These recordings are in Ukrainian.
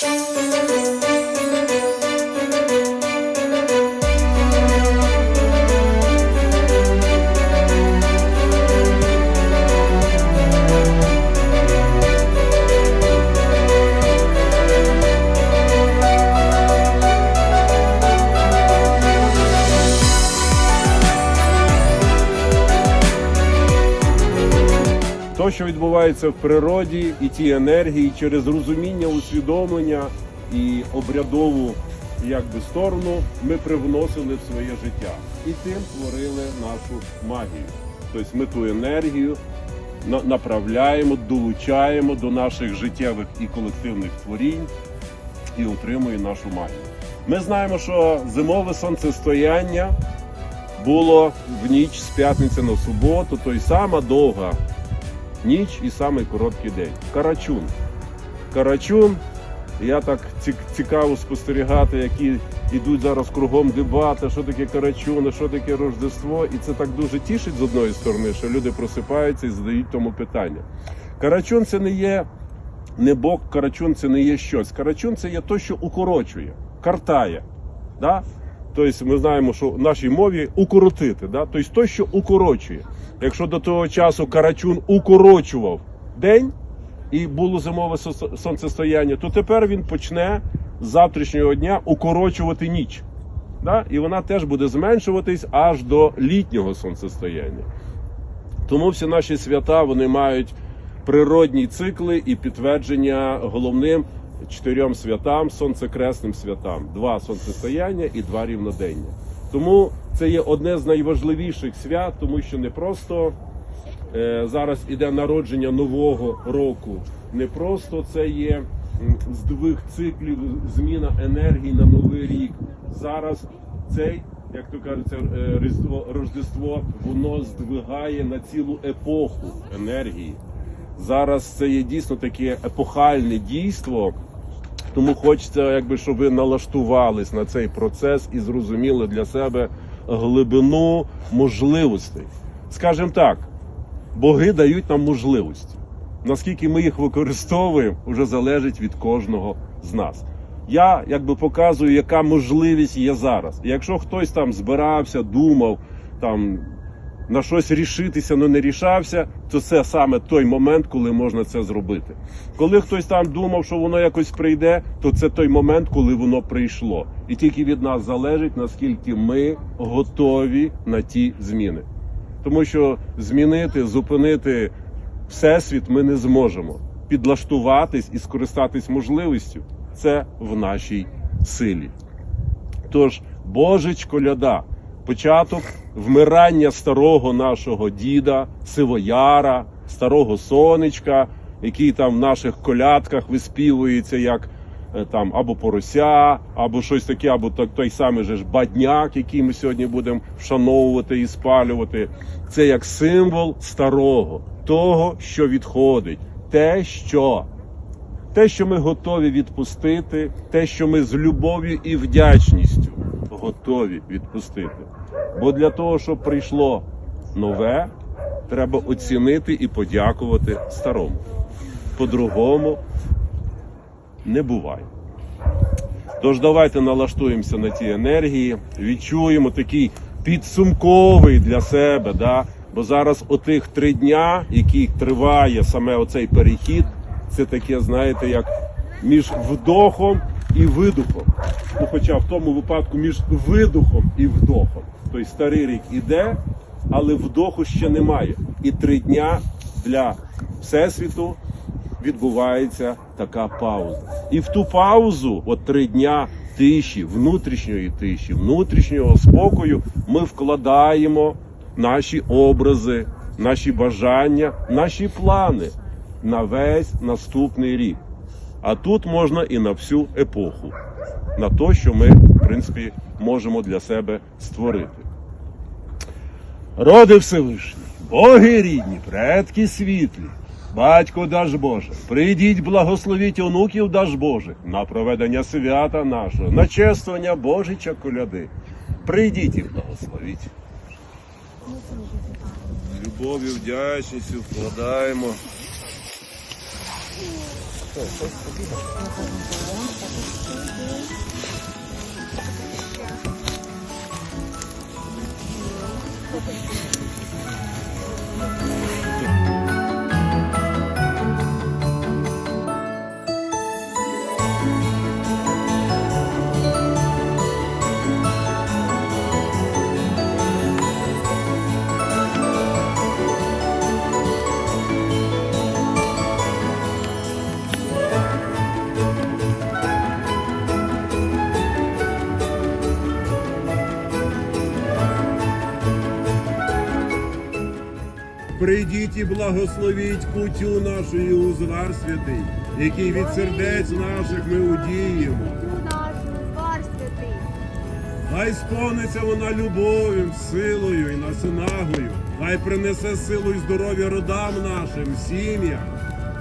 То, що відбувається в природі, і ті енергії через розуміння, усвідомлення і обрядову якби, сторону ми привносили в своє життя і тим творили нашу магію. Тобто ми ту енергію направляємо, долучаємо до наших життєвих і колективних творінь і утримує нашу магію. Ми знаємо, що зимове сонцестояння було в ніч з п'ятниці на суботу, то й сама довга ніч і самий короткий день. Карачун. Карачун. Я так цікаво спостерігати, які йдуть зараз кругом дебати, що таке карачун, що таке Рождество. І це так дуже тішить з одної сторони, що люди просипаються і задають тому питання. Карачун це не є не Бог, карачун це не є щось. Карачун це є то, що укорочує, картає. Да? Тобто ми знаємо, що в нашій мові укоротити. Да? Тобто то, що укорочує. Якщо до того часу карачун укорочував день і було зимове сонцестояння, то тепер він почне з завтрашнього дня укорочувати ніч. Да? І вона теж буде зменшуватись аж до літнього сонцестояння. Тому всі наші свята вони мають природні цикли і підтвердження головним чотирьом святам, сонцекресним святам: два сонцестояння і два рівнодення. Тому це є одне з найважливіших свят, тому що не просто е, зараз іде народження нового року, не просто це є м, здвиг циклів, зміна енергії на новий рік. Зараз цей, як то кажеться, е, Різдво Рождество, воно здвигає на цілу епоху енергії. Зараз це є дійсно таке епохальне дійство. Тому хочеться, якби щоб ви налаштувались на цей процес і зрозуміли для себе глибину можливостей. Скажімо так, боги дають нам можливості. Наскільки ми їх використовуємо, вже залежить від кожного з нас. Я якби показую, яка можливість є зараз. І якщо хтось там збирався, думав там на щось рішитися, але не рішався, то це саме той момент, коли можна це зробити. Коли хтось там думав, що воно якось прийде, то це той момент, коли воно прийшло. І тільки від нас залежить, наскільки ми готові на ті зміни. Тому що змінити, зупинити всесвіт ми не зможемо. Підлаштуватись і скористатись можливістю це в нашій силі. Тож, Божич коляда, початок вмирання старого нашого діда, сивояра, старого сонечка, який там в наших колядках виспівується як е, там або порося, або щось таке, або той, той самий же ж бадняк, який ми сьогодні будемо вшановувати і спалювати. Це як символ старого, того, що відходить, те, що те, що ми готові відпустити, те, що ми з любов'ю і вдячністю готові відпустити. Бо для того, щоб прийшло нове, треба оцінити і подякувати старому. По-другому не буває. Тож давайте налаштуємося на ті енергії, відчуємо такий підсумковий для себе. Да? Бо зараз отих три дня, які триває саме оцей перехід, це таке, знаєте, як між вдохом і видухом. Ну, хоча в тому випадку між видухом і вдохом. Тобто старий рік іде, але вдоху ще немає. І три дня для всесвіту відбувається така пауза. І в ту паузу, от три дня тиші, внутрішньої тиші, внутрішнього спокою, ми вкладаємо наші образи, наші бажання, наші плани на весь наступний рік. А тут можна і на всю епоху, на те, що ми, в принципі, можемо для себе створити. Роди Всевишні, боги рідні, предки світлі, батько даж Боже, прийдіть, благословіть онуків даж Божих на проведення свята нашого, на чествування Божича коляди. Прийдіть і благословіть. Любов'ю, вдячністю вкладаємо 对，都不必。Прийдіть і благословіть кутю нашої узвар святий, який від сердець наших ми удіємо. Хай сповниться вона любов'ю, силою і наснагою. Хай принесе силу і здоров'я родам нашим, сім'ям.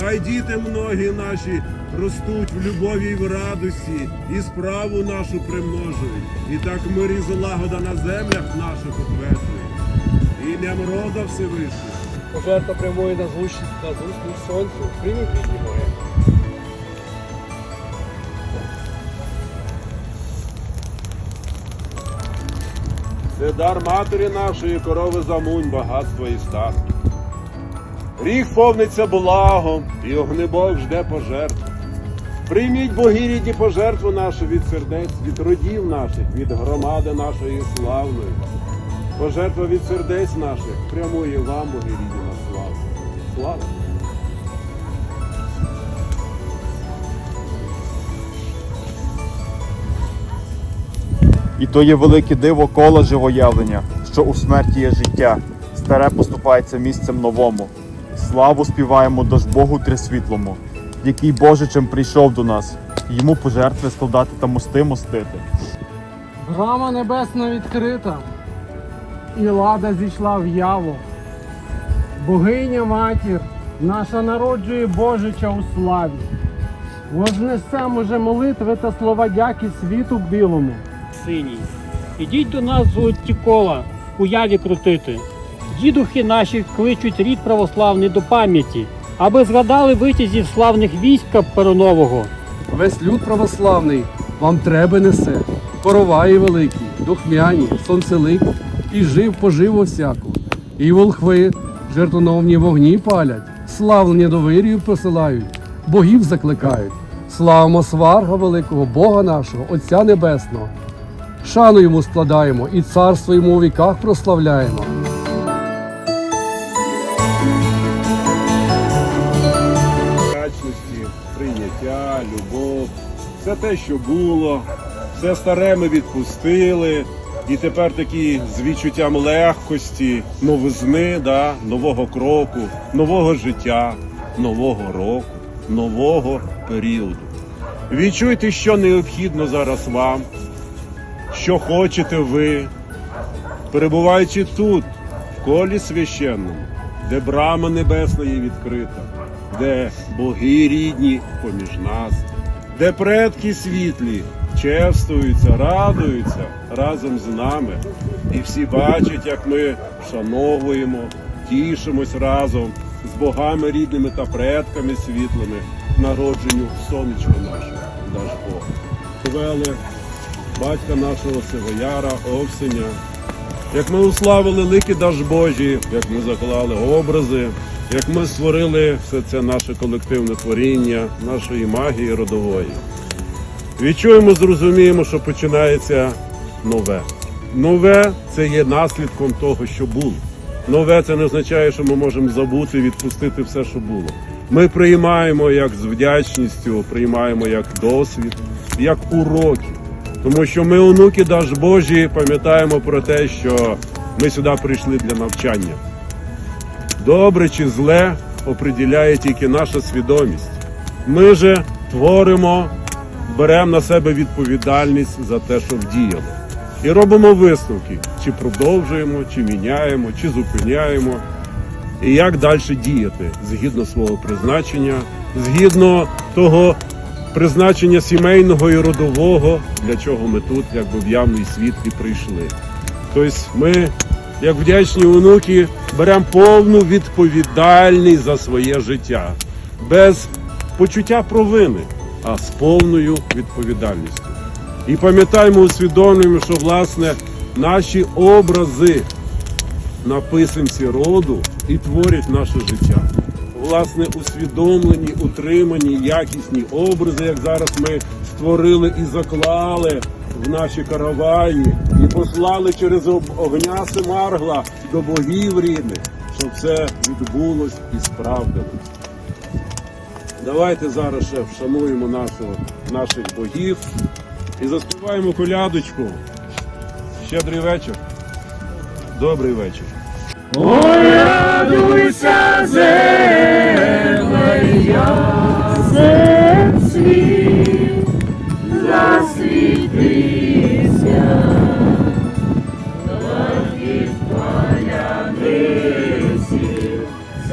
Хай діти многі наші ростуть в любові і в радості, і справу нашу примножують. І так мир і злагода на землях наших утверджують. Ім'ям рода Всевишнього. Пожертва прямої на зустріч сонцю. Прийміть від моє. Це дар матері нашої корови замунь, багатство і статки. Ріг повниться благом, і огнебог жде пожертв. Прийміть боги рідні пожертву нашу від сердець, від родів наших, від громади нашої славної. Пожертва від сердець наших прямує вам, боги рідні. Слава! І то є велике диво кола живоявлення, що у смерті є життя, старе поступається місцем новому. Славу співаємо дож Богу Трисвітлому, який Божичем прийшов до нас, йому пожертви складати та мости мостити. Брама небесна відкрита, і лада зійшла в яву. Богиня матір наша народжує Божича у славі. Вознесемо же молитви та слова дяки світу білому. синій. Ідіть до нас золоті кола, у яві крутити. Дідухи наші кличуть рід православний до пам'яті, аби згадали витязів славних війська перонового. Весь люд православний вам треба несе. Короваї великі, духмяні, сонцелик, і жив поживу всяку. І волхви жертвоновні вогні палять, славлення до посилають, богів закликають. Славимо сварга великого, Бога нашого, Отця Небесного. Шану йому складаємо і царство йому у віках прославляємо. вдячності, прийняття, любов, все те, що було, все старе ми відпустили. І тепер такі з відчуттям легкості, новизни, да, нового кроку, нового життя, нового року, нового періоду. Відчуйте, що необхідно зараз вам, що хочете ви, перебуваючи тут, в колі священному, де брама небесна є відкрита, де боги рідні поміж нас, де предки світлі чествуються, радуються разом з нами. І всі бачать, як ми вшановуємо, тішимось разом з богами рідними та предками світлими, народженню сонечка нашого, наш Бог. Повели батька нашого Сивояра, Овсеня, як ми уславили лики Даж Божі, як ми заклали образи, як ми створили все це наше колективне творіння, нашої магії родової. Відчуємо, зрозуміємо, що починається нове. Нове це є наслідком того, що було. Нове це не означає, що ми можемо забути, відпустити все, що було. Ми приймаємо як з вдячністю, приймаємо як досвід, як уроки. Тому що ми, онуки Даж Божі, пам'ятаємо про те, що ми сюди прийшли для навчання. Добре чи зле оприділяє тільки наша свідомість. Ми же творимо, беремо на себе відповідальність за те, що вдіяли. І робимо висновки, чи продовжуємо, чи міняємо, чи зупиняємо. І як далі діяти згідно свого призначення, згідно того призначення сімейного і родового, для чого ми тут, якби в явний світ і прийшли. Тобто ми, як вдячні онуки, беремо повну відповідальність за своє життя, без почуття провини, а з повною відповідальністю. І пам'ятаємо, усвідомлюємо, що власне наші образи на писанці роду і творять наше життя. Власне, усвідомлені, утримані, якісні образи, як зараз ми створили і заклали в наші караваї, і послали через огня Семаргла до богів рідних, щоб це відбулось і справдилось. Давайте зараз ще вшануємо нашого, наших богів і заспіваємо колядочку. Щедрий вечір. Добрий вечір.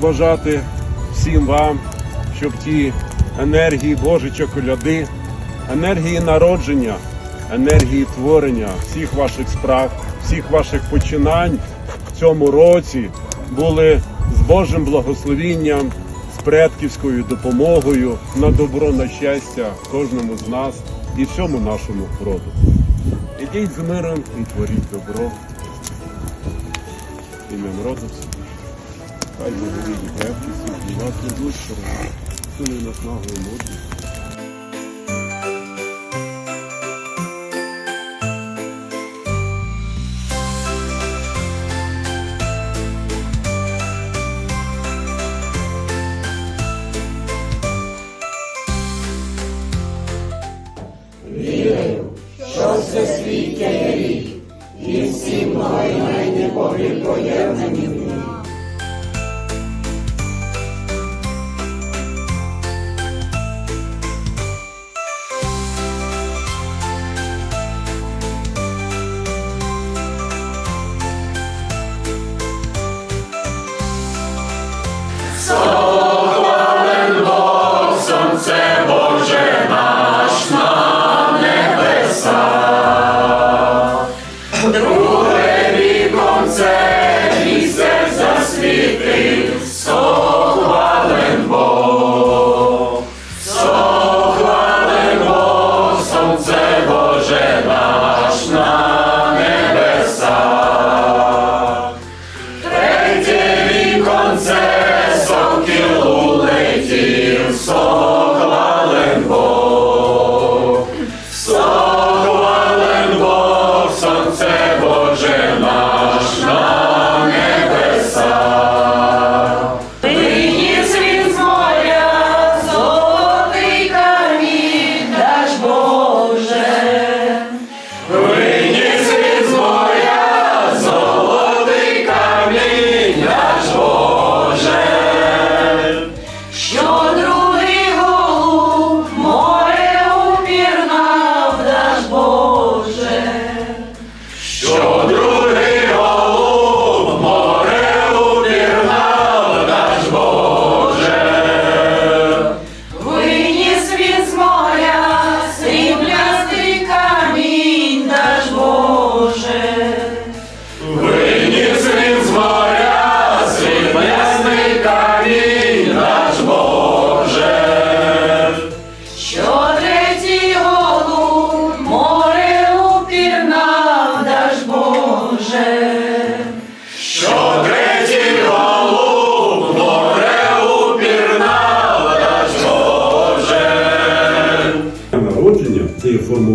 побажати всім вам, щоб ті енергії Божича коляди, енергії народження, енергії творення всіх ваших справ, всіх ваших починань в цьому році були з Божим благословінням, з предківською допомогою на добро, на щастя кожному з нас і всьому нашому роду. Ідіть з миром і творіть добро. Ім'ям роду Хай крепкість і вас не ближче, суне нас наглою мудрість. Виніс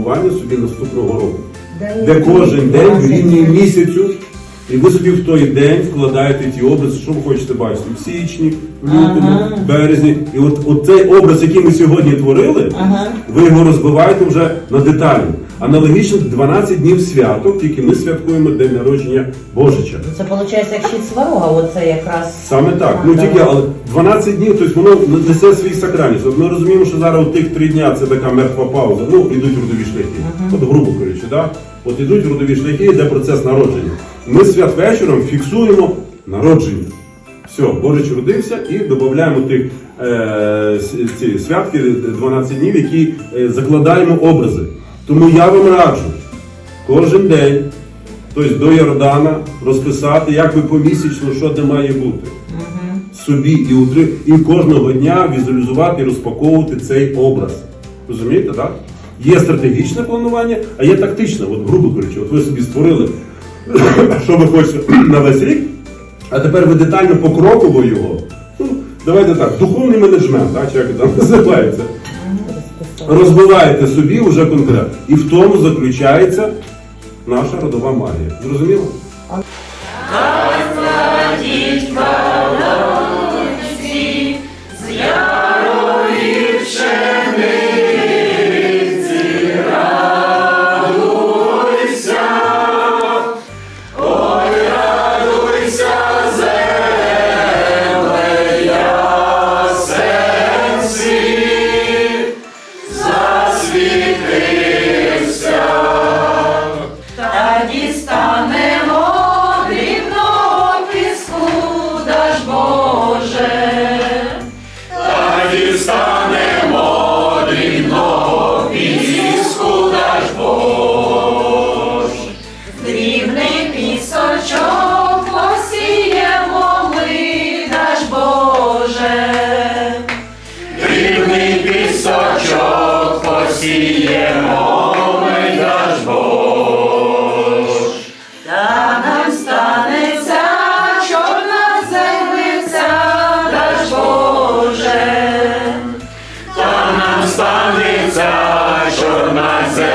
формування собі наступного року, де кожен день дорівнює місяцю, І ви собі в той день вкладаєте ті образи, що ви хочете бачити в січні, в лютому, березні. І от, от цей образ, який ми сьогодні творили, ви його розбиваєте вже на деталі. Аналогічно 12 днів святок, тільки ми святкуємо день народження Божича. Це виходить як щит сварога, оце якраз. Саме так. Ну тільки але 12 днів, тобто воно несе свій сакральність. От ми розуміємо, що зараз от тих три дня це така мертва пауза. Ну, ідуть родові шляхи. От грубо кажучи, да? От ідуть родові шляхи, йде процес народження. Ми святвечором фіксуємо народження. Все, Божич родився і додаємо тих е, ці святки 12 днів, які е, закладаємо образи. Тому я вам раджу кожен день тобто до Йордана розписати, як ви помісячно, що де має бути. Собі і утри, і кожного дня візуалізувати і розпаковувати цей образ. Розумієте, так? Є стратегічне планування, а є тактичне. От, грубо кажучи, от ви собі створили, що ви хочете на весь рік, а тепер ви детально покроково його. Ну, давайте так, духовний менеджмент, так, чи як там називається. Розбиваєте собі вже конкретно. І в тому заключається наша родова магія. Зрозуміло? Станеться чорна землиця,